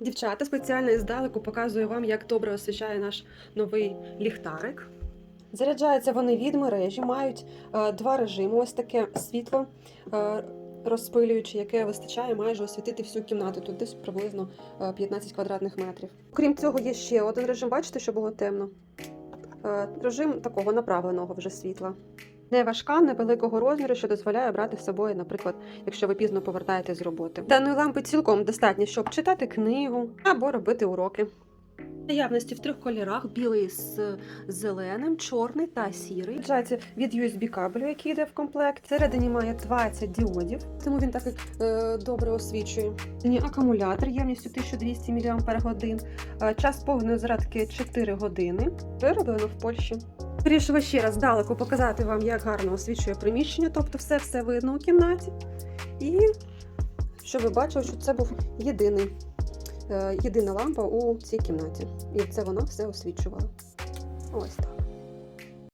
Дівчата, спеціально здалеку показую вам, як добре освіщає наш новий ліхтарик. Заряджаються вони від мережі, мають е, два режими. Ось таке світло е, розпилююче, яке вистачає майже освітити всю кімнату. Тут десь приблизно е, 15 квадратних метрів. Крім цього, є ще один режим. Бачите, що було темно. Е, режим такого направленого вже світла. Не важка, невеликого розміру, що дозволяє брати з собою, наприклад, якщо ви пізно повертаєтесь з роботи. Даної лампи цілком достатньо, щоб читати книгу або робити уроки. Наявності в трьох кольорах: білий з зеленим, чорний та сірий. Заряджається від USB кабелю, який йде в комплект. Всередині має 20 діодів, тому він так е, добре освічує. Акумулятор ємністю 1200 мАч. Е, Час повної зарядки 4 години. Вироблено в Польщі. Вирішила ще раз здалеку показати вам, як гарно освічує приміщення, тобто все все видно у кімнаті. І щоб ви бачили, що це був єдиний, єдина лампа у цій кімнаті. І це вона все освічувала. Ось так.